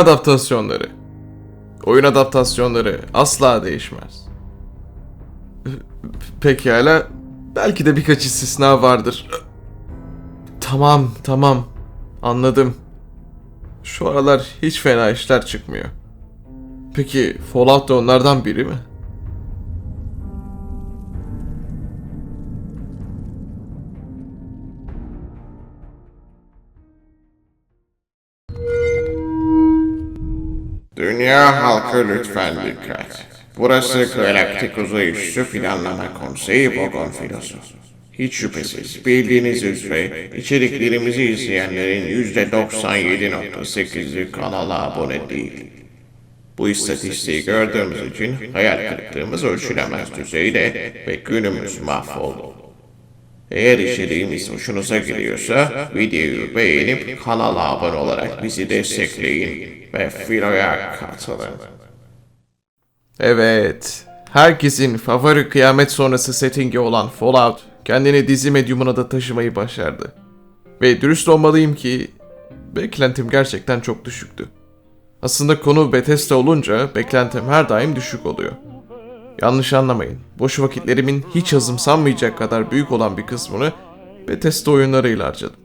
adaptasyonları. Oyun adaptasyonları asla değişmez. Pekala. Belki de birkaç istisna vardır. Tamam, tamam. Anladım. Şu aralar hiç fena işler çıkmıyor. Peki Fallout da onlardan biri mi? Dünya halkı lütfen dikkat. Burası Galaktik Uzay Üssü Planlama Konseyi Bogon Filosu. Hiç şüphesiz bildiğiniz üzere içeriklerimizi izleyenlerin %97.8'i kanala abone değil. Bu istatistiği gördüğümüz için hayal kırıklığımız ölçülemez düzeyde ve günümüz mahvoldu. Eğer içeriğimiz hoşunuza gidiyorsa videoyu beğenip kanala abone olarak bizi destekleyin ve filoya katılın. Evet. Herkesin favori kıyamet sonrası settingi olan Fallout kendini dizi medyumuna da taşımayı başardı. Ve dürüst olmalıyım ki beklentim gerçekten çok düşüktü. Aslında konu Bethesda olunca beklentim her daim düşük oluyor. Yanlış anlamayın. Boş vakitlerimin hiç azımsanmayacak kadar büyük olan bir kısmını Bethesda oyunlarıyla harcadım.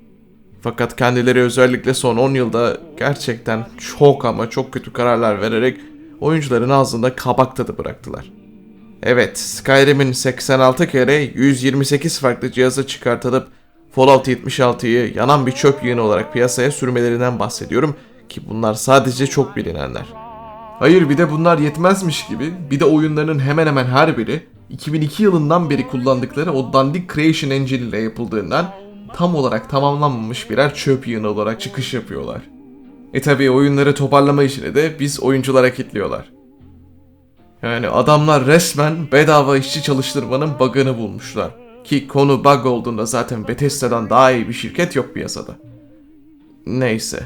Fakat kendileri özellikle son 10 yılda gerçekten çok ama çok kötü kararlar vererek oyuncuların ağzında kabak tadı bıraktılar. Evet, Skyrim'in 86 kere 128 farklı cihaza çıkartılıp Fallout 76'yı yanan bir çöp yığını olarak piyasaya sürmelerinden bahsediyorum ki bunlar sadece çok bilinenler. Hayır bir de bunlar yetmezmiş gibi bir de oyunların hemen hemen her biri 2002 yılından beri kullandıkları o dandik Creation Engine ile yapıldığından tam olarak tamamlanmamış birer çöp yığını olarak çıkış yapıyorlar. E tabi oyunları toparlama işini de biz oyunculara kitliyorlar. Yani adamlar resmen bedava işçi çalıştırmanın bug'ını bulmuşlar. Ki konu bug olduğunda zaten Bethesda'dan daha iyi bir şirket yok piyasada. Neyse.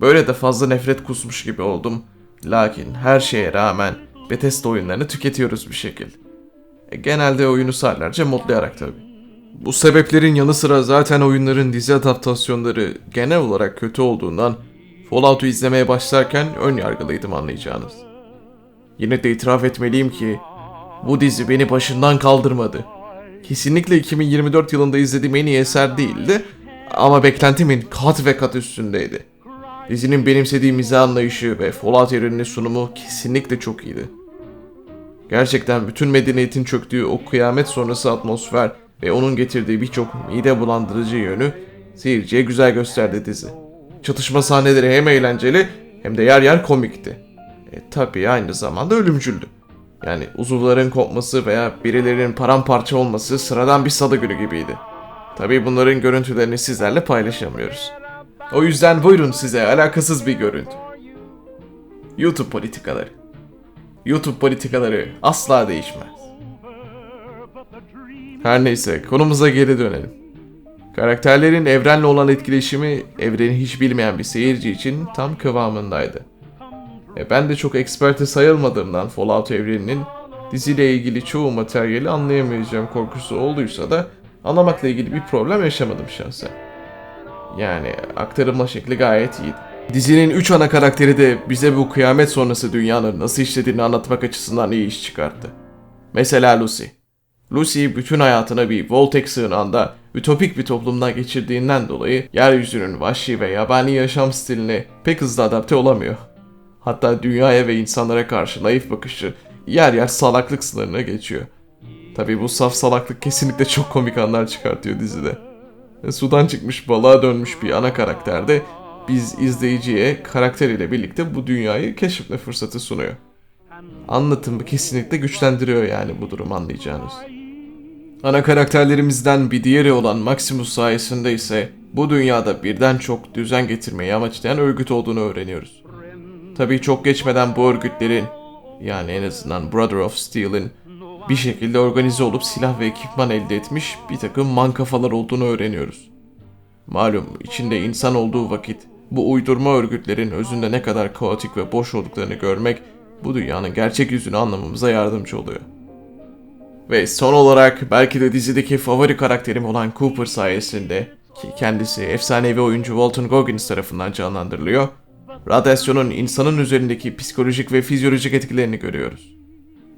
Böyle de fazla nefret kusmuş gibi oldum. Lakin her şeye rağmen Bethesda oyunlarını tüketiyoruz bir şekil. E, genelde oyunu saatlerce modlayarak tabii. Bu sebeplerin yanı sıra zaten oyunların dizi adaptasyonları genel olarak kötü olduğundan Fallout'u izlemeye başlarken ön yargılıydım anlayacağınız. Yine de itiraf etmeliyim ki bu dizi beni başından kaldırmadı. Kesinlikle 2024 yılında izlediğim en iyi eser değildi ama beklentimin kat ve kat üstündeydi. Dizinin benimsediği mizah anlayışı ve Fallout evreninin sunumu kesinlikle çok iyiydi. Gerçekten bütün medeniyetin çöktüğü o kıyamet sonrası atmosfer ve onun getirdiği birçok mide bulandırıcı yönü seyirciye güzel gösterdi dizi. Çatışma sahneleri hem eğlenceli hem de yer yer komikti. E tabii aynı zamanda ölümcüldü. Yani uzuvların kopması veya birilerinin paramparça olması sıradan bir salı günü gibiydi. Tabii bunların görüntülerini sizlerle paylaşamıyoruz. O yüzden buyurun size alakasız bir görüntü. YouTube politikaları. YouTube politikaları asla değişmez. Her neyse konumuza geri dönelim. Karakterlerin evrenle olan etkileşimi evreni hiç bilmeyen bir seyirci için tam kıvamındaydı. E ben de çok eksperte sayılmadığımdan Fallout evreninin diziyle ilgili çoğu materyali anlayamayacağım korkusu olduysa da anlamakla ilgili bir problem yaşamadım şahsen. Yani aktarılma şekli gayet iyiydi. Dizinin 3 ana karakteri de bize bu kıyamet sonrası dünyanın nasıl işlediğini anlatmak açısından iyi iş çıkarttı. Mesela Lucy. Lucy bütün hayatını bir Voltek sığınağında ütopik bir toplumdan geçirdiğinden dolayı yeryüzünün vahşi ve yabani yaşam stiline pek hızlı adapte olamıyor. Hatta dünyaya ve insanlara karşı naif bakışı yer yer salaklık sınırına geçiyor. Tabi bu saf salaklık kesinlikle çok komik anlar çıkartıyor dizide. Sudan çıkmış balığa dönmüş bir ana karakter de biz izleyiciye karakter ile birlikte bu dünyayı keşfetme fırsatı sunuyor. Anlatımı kesinlikle güçlendiriyor yani bu durum anlayacağınız. Ana karakterlerimizden bir diğeri olan Maximus sayesinde ise bu dünyada birden çok düzen getirmeyi amaçlayan örgüt olduğunu öğreniyoruz. Tabii çok geçmeden bu örgütlerin yani en azından Brother of Steel'in bir şekilde organize olup silah ve ekipman elde etmiş bir takım man kafalar olduğunu öğreniyoruz. Malum içinde insan olduğu vakit bu uydurma örgütlerin özünde ne kadar kaotik ve boş olduklarını görmek bu dünyanın gerçek yüzünü anlamamıza yardımcı oluyor. Ve son olarak belki de dizideki favori karakterim olan Cooper sayesinde ki kendisi efsanevi oyuncu Walton Goggins tarafından canlandırılıyor. radyasyonun insanın üzerindeki psikolojik ve fizyolojik etkilerini görüyoruz.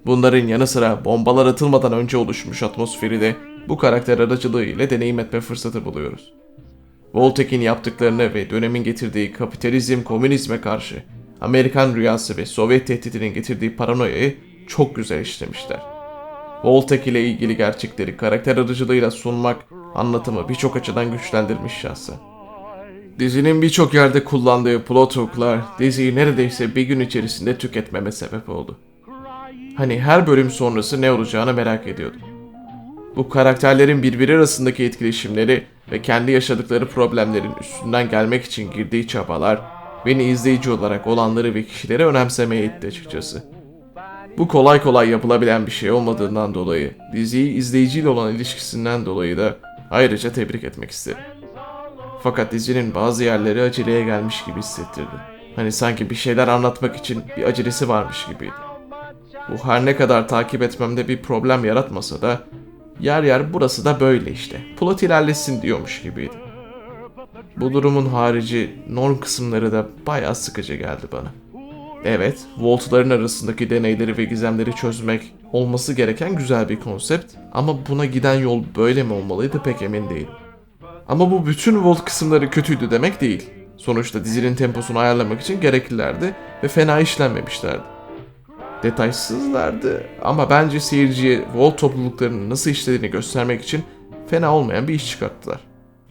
Bunların yanı sıra bombalar atılmadan önce oluşmuş atmosferi de bu karakter aracılığı ile deneyim etme fırsatı buluyoruz. Voltek'in yaptıklarını ve dönemin getirdiği kapitalizm, komünizme karşı Amerikan rüyası ve Sovyet tehditinin getirdiği paranoyayı çok güzel işlemişler. Voltek ile ilgili gerçekleri karakter aracılığıyla sunmak anlatımı birçok açıdan güçlendirmiş şahsen. Dizinin birçok yerde kullandığı plot hook'lar diziyi neredeyse bir gün içerisinde tüketmeme sebep oldu. Hani her bölüm sonrası ne olacağını merak ediyordum. Bu karakterlerin birbiri arasındaki etkileşimleri ve kendi yaşadıkları problemlerin üstünden gelmek için girdiği çabalar beni izleyici olarak olanları ve kişileri önemsemeye itti açıkçası. Bu kolay kolay yapılabilen bir şey olmadığından dolayı, diziyi izleyiciyle olan ilişkisinden dolayı da ayrıca tebrik etmek isterim. Fakat dizinin bazı yerleri aceleye gelmiş gibi hissettirdi. Hani sanki bir şeyler anlatmak için bir acelesi varmış gibiydi. Bu her ne kadar takip etmemde bir problem yaratmasa da yer yer burası da böyle işte. Plot ilerlesin diyormuş gibiydi. Bu durumun harici norm kısımları da bayağı sıkıcı geldi bana. Evet, voltların arasındaki deneyleri ve gizemleri çözmek olması gereken güzel bir konsept ama buna giden yol böyle mi olmalıydı pek emin değilim. Ama bu bütün volt kısımları kötüydü demek değil. Sonuçta dizinin temposunu ayarlamak için gereklilerdi ve fena işlenmemişlerdi. Detaysızlardı ama bence seyirciye volt topluluklarının nasıl işlediğini göstermek için fena olmayan bir iş çıkarttılar.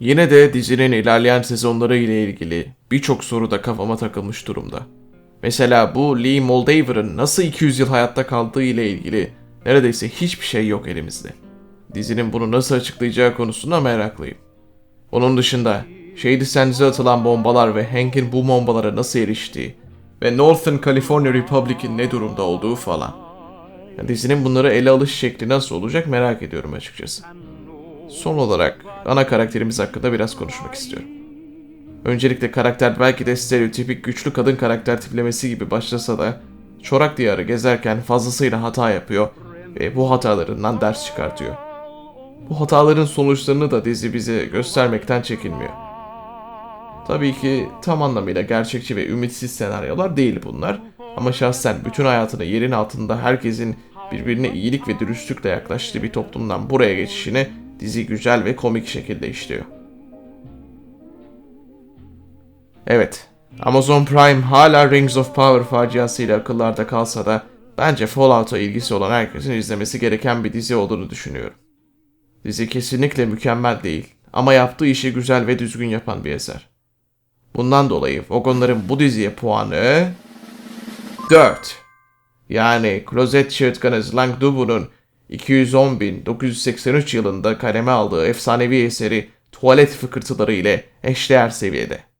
Yine de dizinin ilerleyen sezonları ile ilgili birçok soru da kafama takılmış durumda. Mesela bu Lee Moldaver'ın nasıl 200 yıl hayatta kaldığı ile ilgili neredeyse hiçbir şey yok elimizde. Dizinin bunu nasıl açıklayacağı konusunda meraklıyım. Onun dışında Shady Sands'e atılan bombalar ve Hank'in bu bombalara nasıl eriştiği ve Northern California Republic'in ne durumda olduğu falan. Yani dizinin bunları ele alış şekli nasıl olacak merak ediyorum açıkçası. Son olarak ana karakterimiz hakkında biraz konuşmak istiyorum. Öncelikle karakter belki de stereotipik güçlü kadın karakter tiplemesi gibi başlasa da çorak diyarı gezerken fazlasıyla hata yapıyor ve bu hatalarından ders çıkartıyor. Bu hataların sonuçlarını da dizi bize göstermekten çekinmiyor. Tabii ki tam anlamıyla gerçekçi ve ümitsiz senaryolar değil bunlar. Ama şahsen bütün hayatını yerin altında herkesin birbirine iyilik ve dürüstlükle yaklaştığı bir toplumdan buraya geçişini dizi güzel ve komik şekilde işliyor. Evet, Amazon Prime hala Rings of Power faciasıyla akıllarda kalsa da bence Fallout'a ilgisi olan herkesin izlemesi gereken bir dizi olduğunu düşünüyorum. Dizi kesinlikle mükemmel değil ama yaptığı işi güzel ve düzgün yapan bir eser. Bundan dolayı Vogonların bu diziye puanı 4. Yani Closet Shotguners Langdubu'nun 210.983 yılında kaleme aldığı efsanevi eseri Tuvalet Fıkırtıları ile eşdeğer seviyede.